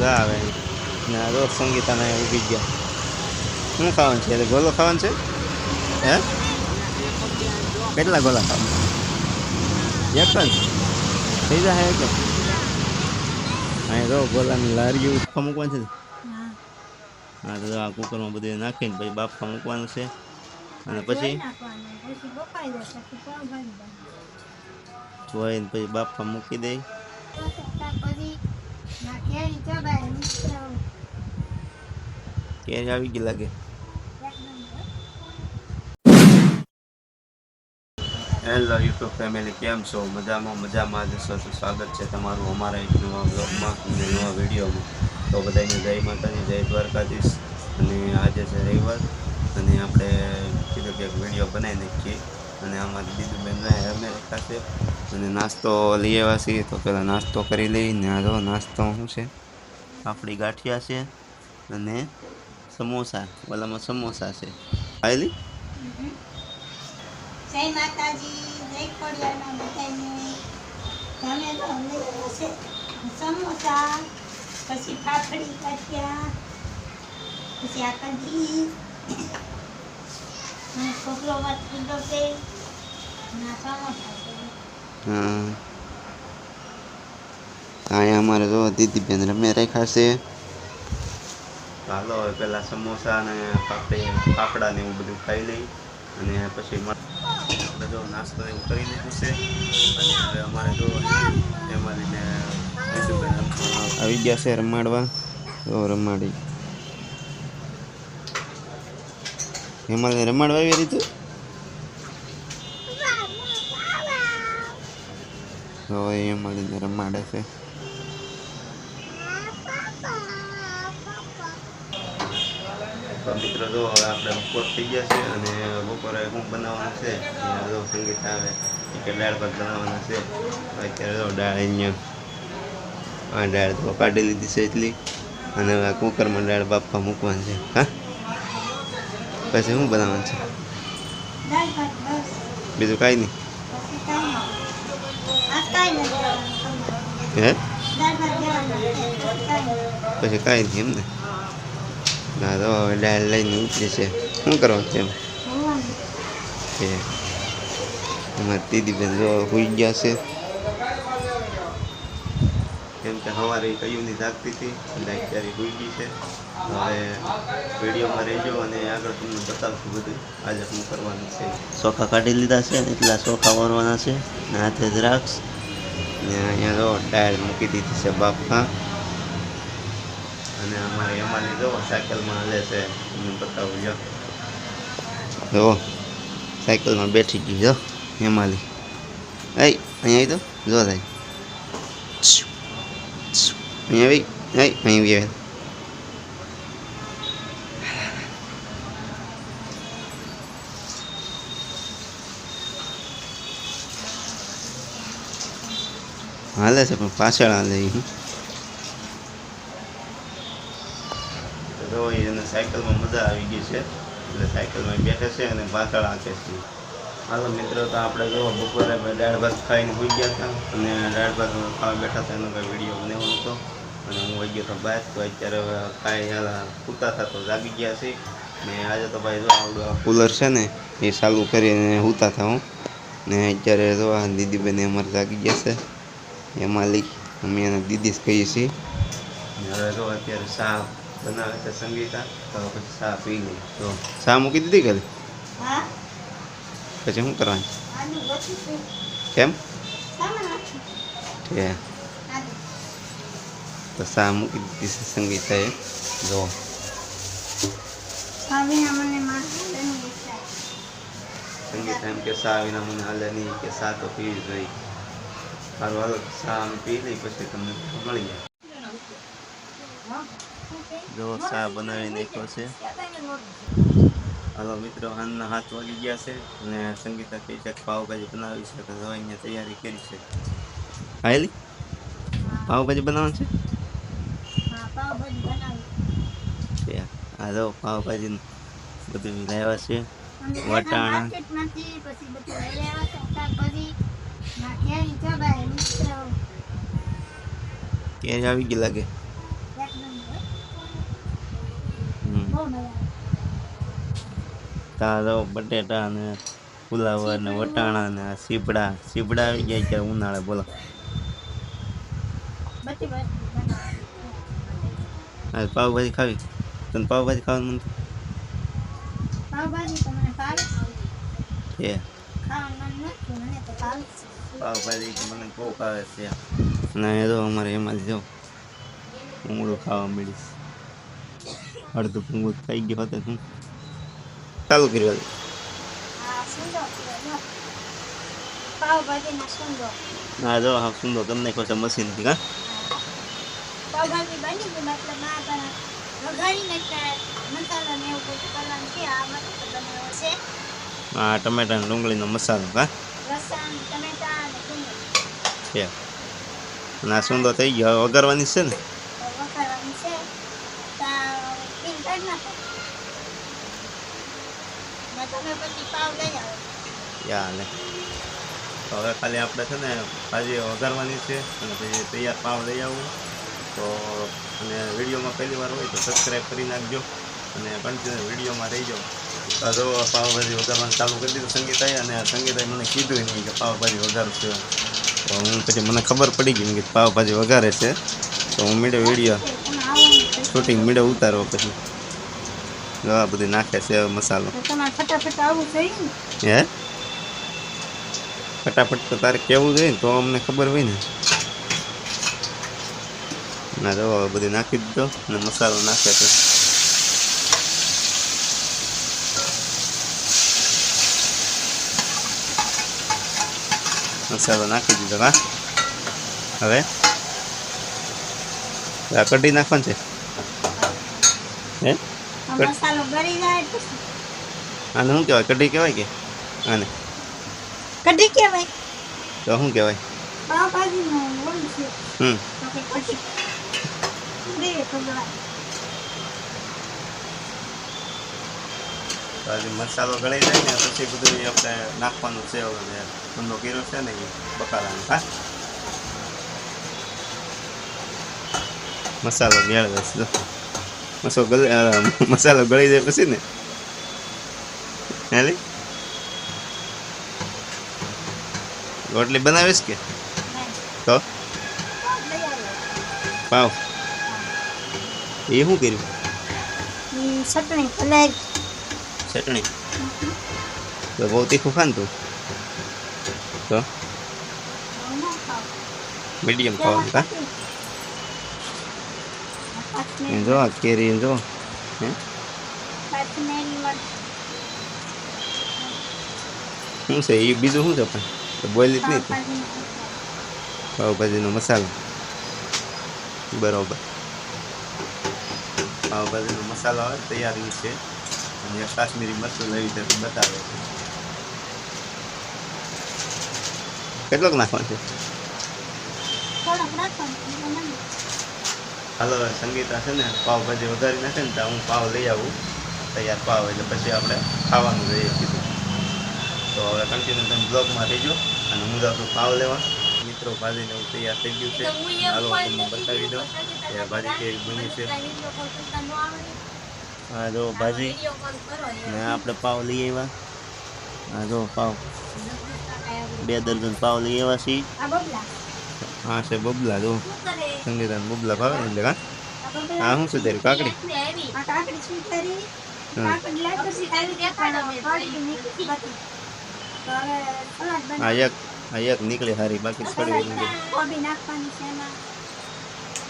મજા આવે. ને આ રોજ સંગીતાને ઊભી ઊભી ગયા. શું ખાવાનું છે? એટલે ગોલો ખાવાનું છે? હે? કેટલા ગોલા ખાવા એક જ? થઈ જાય એક જ? અહીં રો ગોલાની લારીઓ ઉઠવા મૂકવાનું છે. હા. તો આ કુકરમાં બધું નાખીને પછી બાફવા મૂકવાનું છે. અને પછી? જોઈને પછી બાફવા મૂકી દઈ કેરી આવી ગઈ લાગે. હેલો યુટ્યુબ ફેમિલી કેમ છો? મજામાં મજામાં જ છો? સ્વાગત છે તમારું અમારા એક નવા બ્લોગમાં નવા વિડીયોમાં. તો બધાને જય માતાજી, જય દ્વારકાધીશ. અને આજે છે રવિવાર, અને આપણે કીધું કે એક વીડિયો બનાવી નાખીએ. અને અમારી દીદુબેન અમે રાખ્યા છે અને નાસ્તો લઈ આવ્યા છીએ. તો પહેલાં નાસ્તો કરી લઈ ને આ નાસ્તો શું છે? આપણી ગાંઠિયા છે અને સમોસા, ઓલામાં સમોસા છે. આવેલી સમોસા, પછી પાપડી કાઠિયા પછી આ ખોખલો ભાત કીધો હા અહીંયા અમારે જો દીદીબેન રમે રાખ્યા છે હાલો હવે પેલા સમોસા અને પાપડી પાપડા ને એવું બધું ખાઈ લઈ અને પછી બધો જો નાસ્તો એવું કરી લીધું છે અને હવે અમારે જો એમાં લઈને આવી ગયા છે રમાડવા તો રમાડી હેમાલને રમાડવા આવી રીતું એ મળીને રમાડે છે. તો મિત્રો હવે આપણે બપોર થઈ ગયા છે અને બપોરે બનાવવાનું છે અહીંયા સંગીત આવે, કે દાળ ભાત બનાવવાના છે, અત્યારે જો દાળ અહીંયા, આ દાળ તો કાઢી લીધી છે એટલી, અને હવે કુકરમાં દાળ બાફવા મૂકવાની છે, હા? પછી શું બનાવવાનું છે? બીજું કાંઈ નહીં. હે? પછી કાંઈ નહીં. પછી એમ ને? ના તો હવે ડાયલ લઈને ઉતરી છે. શું કરવાનું છે એમ? અમારી દીદીબેન જો હોઈ ગયા છે. કેમ કે સવારે કયુંની જાગતી હતી એટલે અત્યારે હોઈ ગઈ છે. હવે વિડીયોમાં રહેજો અને આગળ તમને બતાવશું બધું આજે શું કરવાનું છે. ચોખા કાઢી લીધા છે અને એટલા ચોખા વારવાના છે ને હાથે દ્રાક્ષ ને અહીંયા જો ટાયર મૂકી દીધી છે બાપા. અને અમારે એમાં જો સાયકલમાં હાલે છે તમને બતાવું જો જો સાયકલમાં બેઠી ગઈ જો હેમાલી એ અહીંયા આવી તો જો થાય અહીંયા આવી એ અહીં આવી હાલે છે પણ પાછળ હાલે. તો એને સાયકલમાં મજા આવી ગઈ છે એટલે સાયકલમાં બેઠે છે અને પાછળ આંકે છે હાલો મિત્રો તો આપણે જો બપોરે દાળ ભાત ખાઈને હોઈ ગયા હતા અને દાળ ભાત ખાવા બેઠા હતા એનો કંઈ વીડિયો બનાવ્યો હતો અને હું વહી ગયો તો બહાર તો અત્યારે કાંઈ સૂતા તો જાગી ગયા છે. ને આજે તો ભાઈ જો આવડું કુલર છે ને એ ચાલુ કરીને સૂતા હતા હું. ને અત્યારે જો આ દીદીબેન અમારે જાગી ગયા છે. એમાં માલિક અમે એને દીદી જ કહીએ છીએ. હવે જો અત્યારે ચા બનાવે છે સંગીતા તો પછી ચા પી લઈ તો ચા મૂકી દીધી કે પછી શું કરવાનું? કેમ? ઠીક. તો ચા મૂકી દીધી છે સંગીતાએ જો. સંગીતા એમ કે સા વિના મને હાલે નહીં કે સા તો પીવી જોઈએ સારું હાલો ચા અમે પી લઈ પછી તમને મળી જાય. જો ચા બનાવી નાખ્યો છે. હાલો મિત્રો હાલના હાથ વાગી ગયા છે અને સંગીતા કહે છે પાવભાજી બનાવી છે. તો અહીંયા તૈયારી કરી છે. આવેલી પાવભાજી બનાવવાનું છે હા, પાવભાજી બનાવી. છે આ જો પાવભાજી બધું લેવા છે. વટાણા. છે, કેરી આવી ગઈ લાગે? જો બટેટા ને ફુલાવર ને વટાણા ને સીપડા સીપડા આવી ગયા અત્યારે ઉનાળે બોલો. પાવભાજી ખાવી? તને પાવભાજી ખાવાનું મન પાવભાજી તો મને ભાવે છે. ખાવાનું મન મને તો ભાવે છે. પાવભાજી મને બહુ ભાવે છે. ના એ તો અમારે એમાંથી જો ભૂંગળું ખાવા મળીશ અડધું ભૂંગળું ખાઈ ગયો હતો શું ચાલુ કર્યું આ જો હા સુંદર. કરી નાખ્યો છે મશીનથી હા? પાવભાજી બની ગઈ મતલબ ના વઘારીને મસાલો ને એવું બધું કરવાનું છે. આ મતલબ બનાવ્યો છે. આ ટમેટા અને ડુંગળીનો મસાલો હા? લસણ ટમેટા અને ડુંગળી. છે. અને આ સુંદર થઈ ગયો. વઘારવાની છે ને? છે. તમે પછી પાવ લઈ આવો. તો હવે ખાલી આપણે છે ને ભાજી વઘારવાની છે. અને પછી તૈયાર પાવ લઈ આવું. તો અને વિડીયોમાં પહેલી વાર હોય તો સબસ્ક્રાઈબ કરી નાખજો અને કન્ટિન્યુ વિડીયોમાં રહીજો. તો જો પાવભાજી વઘારવાનું ચાલુ કરી દીધું સંગીતાએ અને સંગીતાએ મને કીધું નહીં કે પાવભાજી વઘારશે તો હું પછી મને ખબર પડી ગઈ કે પાવભાજી વઘારે છે. તો હું મીડે વીડિયો શૂટિંગ મીડે ઉતારવો પછી. આ બધી નાખે છે મસાલો. હે? ફટાફટ તો તારે કેવું જોઈએ તો અમને ખબર હોય ને. ના હવે બધું નાખી દીધો અને મસાલો નાખે છે મસાલો નાખી દીધો હા હવે આ કઢી નાખવાનું છે હે આને શું કહેવાય કઢી કહેવાય કે આને કઢી કહેવાય તો શું કહેવાય હમ તો કે કઢી બે ખબર તો હજી મસાલો ગળી જાય ને પછી બધું આપણે નાખવાનું છે હવે કીરો કર્યો છે ને એ બકાલાનો હા? મસાલો મેળવે છે જો. મસાલો ગળી મસાલો ગળી જાય પછી ને. હેલી? રોટલી બનાવીશ કે? તો? પાવ. એ શું કર્યું? ચટણી કલર ચટણી. તો બહુ તીખું ખાન તું? તો? મીડિયમ ખાવાનું કા? જો આ કેરી જો. હે? શું છે? એ બીજું શું છે પણ? બોલી જ નહીં. પાવભાજીનો મસાલો. બરોબર. પાવભાજીનો મસાલો આવે તૈયાર છે. અને કાશ્મીરી મરચું લઈ રીતે બતાવે છે કેટલોક નાખવાનો છે? હાલો સંગીતા છે ને પાવભાજી વધારી નાખે ને તો હું પાવ લઈ આવું. તૈયાર પાવ એટલે પછી આપણે ખાવાનું રહીએ કીધું. તો હવે કન્ટિન્યુ તમે બ્લોગમાં રહીજો અને હું જાઉં છું પાવ લેવા. મિત્રો ભાજીને એવું તૈયાર થઈ ગયું છે. હાલો તમને બતાવી દઉં. કે ભાજી કેવી બની છે. હા જો ભાજી ને આપણે પાવ લઈ આવ્યા. આ જો પાવ. બે દર્જન પાવ લઈ આવ્યા છીએ. હા છે બબલા જો. સંગીતા બબલા ભાવે ને એટલે હા? આ શું છે તારી કાકડી? હા. એક આ એક નીકળે સારી બાકી છોડી કોબી નાખવાની છે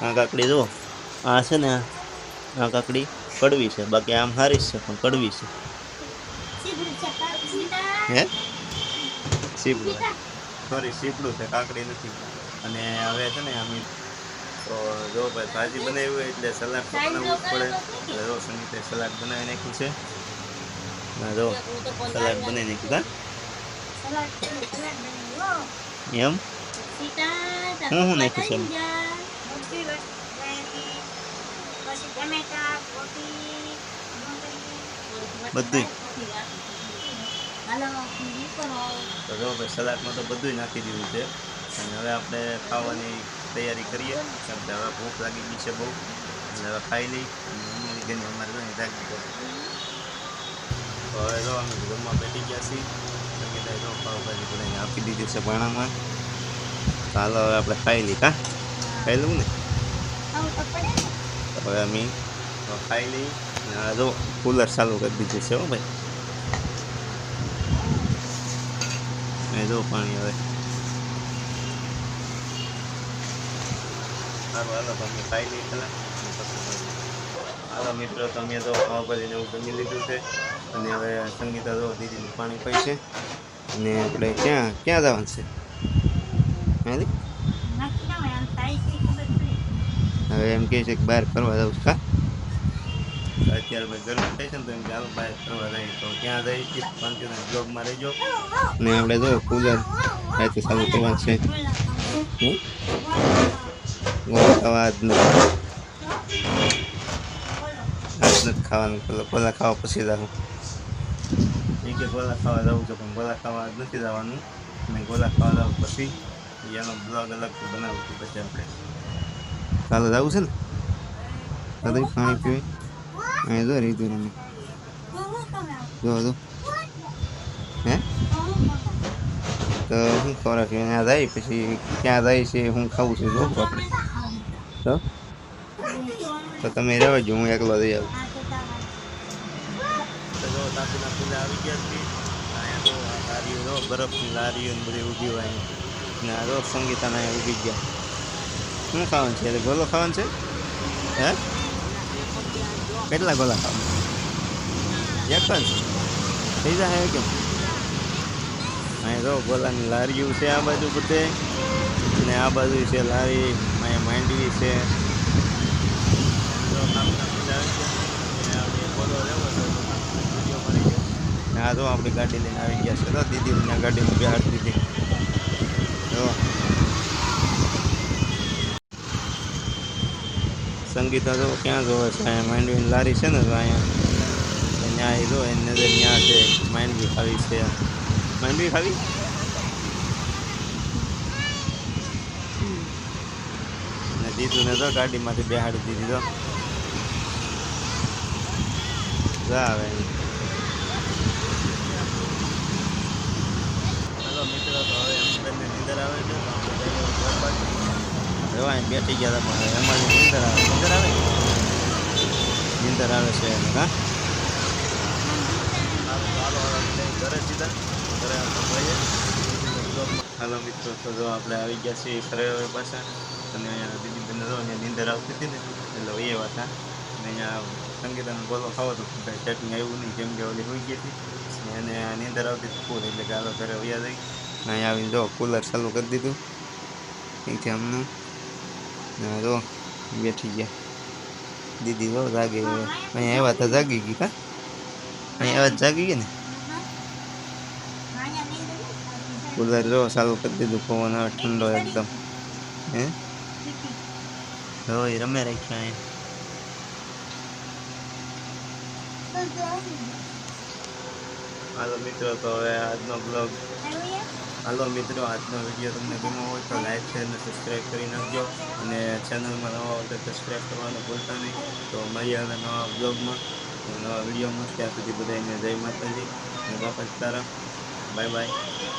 આ કાકડી જો આ છે ને આ આ કાકડી કડવી છે બાકી આમ સારી જ છે પણ કડવી છે. હે? સીપડું સોરી સીપડું છે કાકડી નથી. અને હવે છે ને અમે તો જો ભાઈ ભાજી બનાવી હોય એટલે સલાડ તો બનાવવું જ પડે. એટલે જો સંગીતે સલાડ બનાવી નાખ્યું છે. ના જો સલાડ બનાવી નાખ્યું હા? એમ? સીતા હું નાખ્યું છે? બધી સલાડમાં તો બધું નાખી દીધું છે. અને હવે આપણે ખાવાની તૈયારી કરીએ. કારણ કે હવે ભૂખ લાગી ગઈ છે બહુ. એટલે હવે ખાઈ લઈ. અને હું જાગી અમારે રાખી તો હવે જો અમે જમવા બેઠી ગયા છીએ. સંગીતાએ જો પાવભાજી બનાવીને આપી દીધી છે ભાણામાં ચાલો હવે આપણે ખાઈ લઈ કા ખાઈ લઉં ને હવે અમે ખાઈ લઈ અને જો કુલર ચાલુ કરી દીધું છે હો ભાઈ જો પાણી હવે સારું હાલો, તો અમે ખાઈ લઈ પહેલાં. હાલો મિત્રો તમે તો પાવભાજીને એવું જમી લીધું છે. અને હવે સંગીતા જો દીદીનું પાણી પી છે. અને આપણે ક્યાં ક્યાં જવાનું છે? હવે એમ કહે છે કે બહાર ફરવા જવું છું અત્યારે ભાઈ ગરમી થાય છે ને તો એમ ચાલો બહાર ફરવા જઈએ. તો ક્યાં જઈએ? છીએ પાંચસો બ્લોગમાં રહેજો. ને આપણે જો કુલર રાતે ચાલુ કરવાનું છે. ખાવા આજ નથી ખાવાનું પેલા ગોળા ખાવા પછી રાખું એ કે ગોલા ખાવા જવું છે પણ ગોળા ખાવા નથી જવાનું. અને ગોળા ખાવા જવું પછી એનો બ્લોગ અલગ બનાવું છું પછી આપણે. ચાલો જવું છે ને? દાદા પાણી પીવી. અહીં જો રીતુ રમે. જો જો. હે? તો હું ખોરાક ત્યાં જાય પછી ક્યાં જાય છે હું ખાવું છું જો આપણે. તો? તમે રહેવા જો હું એકલો જઈ આવું. આવી ગયા છીએ. અહીંયા લારીઓ જો બરફની લારીઓ ને બધી ઊભી હોય અહીં ને જો સંગીતાના અહીંયા ઊભી ગયા. શું ખાવાનું છે? એટલે ગોલો ખાવાનું છે? હે? કેટલા ગોલા ખાવાનું? એક જ? થઈ જાય કેમ? અહીંયા જો ગોલાની લારીઓ છે આ બાજુ બધે. ને આ બાજુ છે લારી, અહીંયા માંડવી છે. ને આ જો આપણી ગાડી લઈને આવી ગયા છે. તો દીદી ત્યાં ગાડીમાં બેહાડી દીધી. જો. સંગીતા જો ક્યાં જોવે છે? અહીંયા માંડવીની લારી છે ને તો અહીંયા. ત્યાં એ જો, એની નજર ત્યાં છે. માંડવી ખાવી છે. માંડવી ખાવી? ને દીધું ને તો ગાડીમાંથી બેહાડી દીધી તો જા હવે હાલો મિત્રો તો હવે એમ બંને નીંદર આવે છે તો આપણે જઈએ ઘર બાજુ હવે અહીં બેઠી ગયા હતા, પણ એમાં જ નીંદર આવે. નીંદર આવે? નીંદર આવે છે હા? ઘરે સીધા ઘરે હાલો મિત્રો, તો જો આપણે આવી ગયા છીએ ઘરે પાછા, અને અહીંયા દીદી બેન જો અહીંયા નીંદર આવતી હતી ને, એટલે એ હા? અને અહીંયા સંગીતાનો ગોલો ખાવો તો કાંઈ ચટણી આવ્યું નહીં, કેમ કે ઓલી હોઈ ગઈ હતી. અને નીંદર આવતી હતી ફૂલ, એટલે કે હાલો ઘરે વયા જઈ. અહીંયા આવીને જો કુલર ચાલુ કરી દીધું. અહીંથી જો બેઠી ગયા. દીદી જો જાગી ગઈ અહીંયા આવ્યા તો જાગી ગઈ કા અહીંયા આવ્યા તો જાગી ગઈ ને? કુલર જો ચાલુ કરી દીધું પવન આવે ઠંડો એકદમ. હે? જો એ રમે રાખ્યા અહીંયા. હાલો મિત્રો તો હવે આજનો બ્લોગ હાલો મિત્રો, આજનો વીડિયો તમને ગમ્યો હોય તો લાઈક શેર અને સબસ્ક્રાઈબ કરી નાખજો. અને ચેનલમાં નવા હોય તો સબસ્ક્રાઈબ કરવાનું ભૂલતા નહીં. તો મળીએ હવે નવા બ્લોગમાં નવા વિડીયોમાં. ત્યાં સુધી બધાને જય માતાજી. બાપા તારા. Bye bye